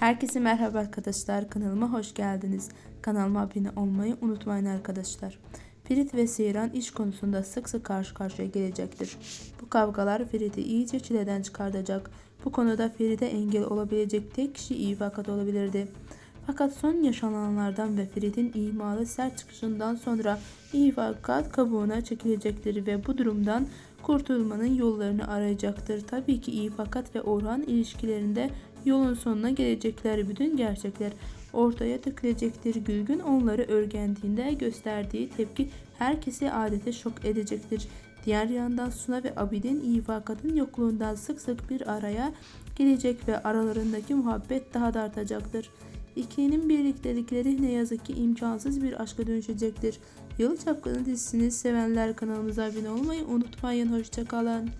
Herkese merhaba arkadaşlar. Kanalıma hoş geldiniz. Kanalıma abone olmayı unutmayın arkadaşlar. Ferit ve Seyran iş konusunda sık sık karşı karşıya gelecektir. Bu kavgalar Ferit'i iyice çileden çıkartacak. Bu konuda Ferit'e engel olabilecek tek kişi iyi fakat olabilirdi. Fakat son yaşananlardan ve Ferit'in imalı sert çıkışından sonra iyi fakat kabuğuna çekilecektir ve bu durumdan kurtulmanın yollarını arayacaktır. Tabii ki iyi fakat ve Orhan ilişkilerinde yolun sonuna gelecekler. Bütün gerçekler ortaya dökülecektir. Gülgün onları örgendiğinde gösterdiği tepki herkesi adete şok edecektir. Diğer yandan Suna ve Abidin iyi fakatın yokluğundan sık sık bir araya gelecek ve aralarındaki muhabbet daha da artacaktır. İkilinin birliktelikleri ne yazık ki imkansız bir aşka dönüşecektir. Yalı Çapkını dizisini sevenler kanalımıza abone olmayı unutmayın. Hoşçakalın.